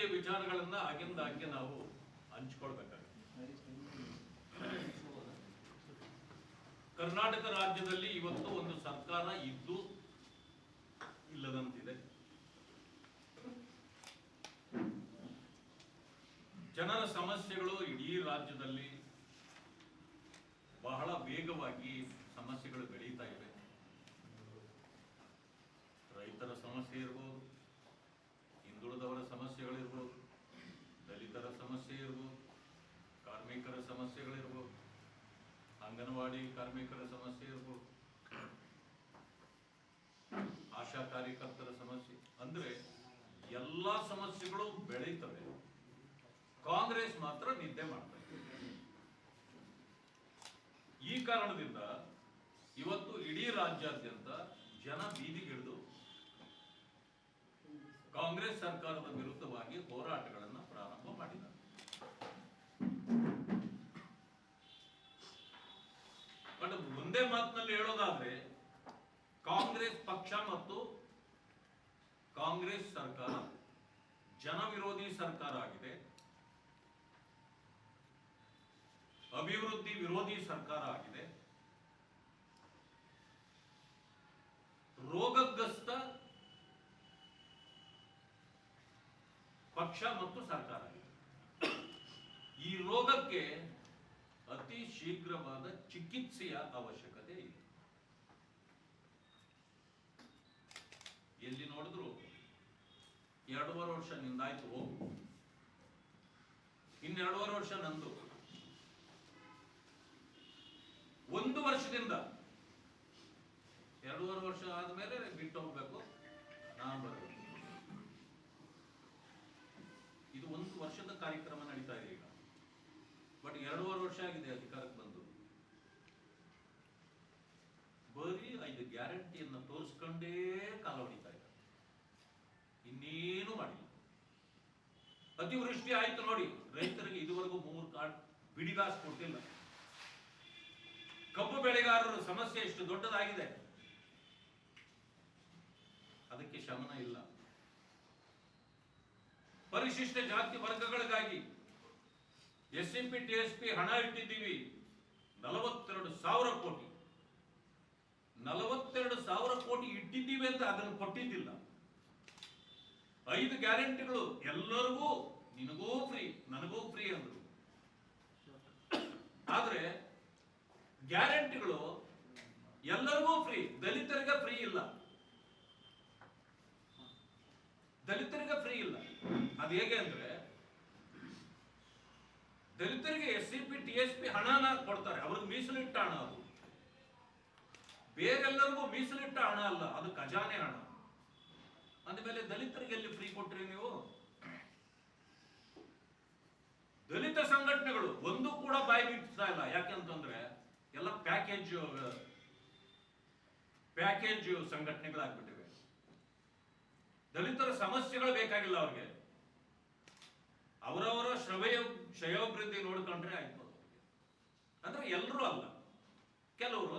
ಬಗ್ಗೆ ವಿಚಾರಗಳನ್ನ ಆಗಿಂದಾಗ್ಗೆ ನಾವು ಹಂಚಿಕೊಳ್ಬೇಕಾಗುತ್ತೆ. ಕರ್ನಾಟಕ ರಾಜ್ಯದಲ್ಲಿ ಇವತ್ತು ಒಂದು ಸರ್ಕಾರ ಇದ್ದು ಇಲ್ಲದಂತಿದೆ. ಜನರ ಸಮಸ್ಯೆಗಳು ಇಡೀ ರಾಜ್ಯದಲ್ಲಿ ಬಹಳ ವೇಗವಾಗಿ ಸಮಸ್ಯೆಗಳು ಬೆಳೀತಾ ಇವೆ. ರೈತರ ಸಮಸ್ಯೆ ಇರ್ಬೋದು ಸಮಸ್ಯೆಗಳಿರ್ಬೋದು, ದಲಿತರ ಸಮಸ್ಯೆ ಇರ್ಬೋದು ಕಾರ್ಮಿಕರ ಸಮಸ್ಯೆಗಳಿರ್ಬೋದು, ಅಂಗನವಾಡಿ ಕಾರ್ಮಿಕರ ಸಮಸ್ಯೆ ಇರ್ಬೋದು ಆಶಾ ಕಾರ್ಯಕರ್ತರ ಸಮಸ್ಯೆ. ಅಂದ್ರೆ ಎಲ್ಲಾ ಸಮಸ್ಯೆಗಳು ಬೆಳೀತವೆ. ಕಾಂಗ್ರೆಸ್ ಮಾತ್ರ ನಿದ್ದೆ ಮಾಡ್ತದೆ. ಈ ಕಾರಣದಿಂದ ಇವತ್ತು ಇಡೀ ರಾಜ್ಯಾದ್ಯಂತ ಜನ ಬೀದಿಗಿಳಿದು ಕಾಂಗ್ರೆಸ್ ಸರ್ಕಾರದ ವಿರುದ್ಧವಾಗಿ ಹೋರಾಟಗಳನ್ನು ಪ್ರಾರಂಭ ಮಾಡಿದರು ಬಟ್ ಮುಂದೆ ಮಾತಿನಲ್ಲಿ ಹೇಳೋದಾದ್ರೆ, ಕಾಂಗ್ರೆಸ್ ಪಕ್ಷ ಮತ್ತು ಕಾಂಗ್ರೆಸ್ ಸರ್ಕಾರ ಜನವಿರೋಧಿ ಸರ್ಕಾರ ಆಗಿದೆ. ಅಭಿವೃದ್ಧಿ ವಿರೋಧಿ ಸರ್ಕಾರ ಆಗಿದೆ. ಪಕ್ಷ ಮತ್ತು ಸರ್ಕಾರ. ಈ ರೋಗಕ್ಕೆ ಅತಿ ಶೀಘ್ರವಾದ ಚಿಕಿತ್ಸೆಯ ಅವಶ್ಯಕತೆ ಇದೆ. ಎಲ್ಲಿ ನೋಡಿದ್ರು ಎರಡೂವರೆ ವರ್ಷ ನಿಂದಾಯ್ತು ಹೋಗು. ಇನ್ನೆರಡೂವರೆ ವರ್ಷ ನಂದು. ಒಂದು ವರ್ಷದಿಂದ ಎರಡೂವರೆ ವರ್ಷ ಆದ್ಮೇಲೆ ಬಿಟ್ಟು ಹೋಗ್ಬೇಕು. ನಾನು ಬರಬೇಕು. ವರ್ಷದ ಕಾರ್ಯಕ್ರಮ ನಡೀತಾ ಇದೆ ಈಗ. ಬಟ್ ಎರಡೂವರೆ ವರ್ಷ ಆಗಿದೆ ಅಧಿಕಾರಕ್ಕೆ ಬಂದು. ಬರೀ ಐದು ಗ್ಯಾರಂಟಿಯನ್ನು ತೋರಿಸ್ಕೊಂಡೇ ಕಾಲ ಹೊಡಿತಾ ಇದೆ. ಇನ್ನೇನು ಮಾಡಿಲ್ಲ. ಅತಿವೃಷ್ಟಿ ಆಯ್ತು ನೋಡಿ, ರೈತರಿಗೆ ಇದುವರೆಗೂ ಮೂರು ಕಾರ್ಡ್ ಬಿಡಿಗಾಸ್ ಕೊಟ್ಟಿಲ್ಲ ಕಬ್ಬು ಬೆಳೆಗಾರರ ಸಮಸ್ಯೆ ಎಷ್ಟು ದೊಡ್ಡದಾಗಿದೆ. ಅದಕ್ಕೆ ಶಮನ ಇಲ್ಲ. ಪರಿಶಿಷ್ಟ ಜಾತಿ ವರ್ಗಗಳಿಗಾಗಿ S M P T S P ಹಣ ಇಟ್ಟಿದ್ದೀವಿ. ನಲವತ್ತೆರಡು ಸಾವಿರ ಕೋಟಿ. ನಲವತ್ತೆರಡು ಸಾವಿರ ಕೋಟಿ ಇಟ್ಟಿದ್ದೀವಿ ಅಂತ ಅದನ್ನು ಕೊಟ್ಟಿದ್ದಿಲ್ಲ. ಐದು ಗ್ಯಾರಂಟಿಗಳು ಎಲ್ಲರಿಗೂ, ನಿನಗೂ ಫ್ರೀ, ನನಗೂ ಫ್ರೀ ಅಂದರು. ಆದರೆ ಗ್ಯಾರಂಟಿಗಳು ಎಲ್ಲರಿಗೂ ಫ್ರೀ, ದಲಿತರಿಗೆ ಫ್ರೀ ಇಲ್ಲ. ಇಲ್ಲ ಅದು ಹೇಗೆ ಅಂದ್ರೆ, ದಲಿತರಿಗೆ S C P T S P ಹಣನ ಕೊಡ್ತಾರೆ. ಅವ್ರಿಗೆ ಮೀಸಲಿಟ್ಟ ಹಣ ಅದು. ಬೇರೆಲ್ಲರಿಗೂ ಮೀಸಲಿಟ್ಟ ಹಣ ಅಲ್ಲ, ಅದು ಖಜಾನೆ ಹಣ. ಅಂದಮೇಲೆ ದಲಿತರಿಗೆ ಎಲ್ಲಿ ಫ್ರೀ ಕೊಟ್ರಿ ನೀವು? ದಲಿತ ಸಂಘಟನೆಗಳು, ಒಂದು ಕೂಡ ಬಾಯಿ ಬಿಡ್ತಾ ಇಲ್ಲ. ಯಾಕೆಂತಂದ್ರೆ ಎಲ್ಲ ಪ್ಯಾಕೇಜ್ ಪ್ಯಾಕೇಜ್ ಸಂಘಟನೆಗಳಾಗ್ಬಿಟ್ಟಿವೆ. ದಲಿತರ ಸಮಸ್ಯೆಗಳು ಬೇಕಾಗಿಲ್ಲ ಅವ್ರಿಗೆ. ಶ್ರೇಯೋಭಿವೃದ್ಧಿ ನೋಡ್ಕೊಂಡ್ರೆ ಆಯ್ತು. ಅಂದ್ರೆ ಎಲ್ಲರೂ ಅಲ್ಲ ಕೆಲವರು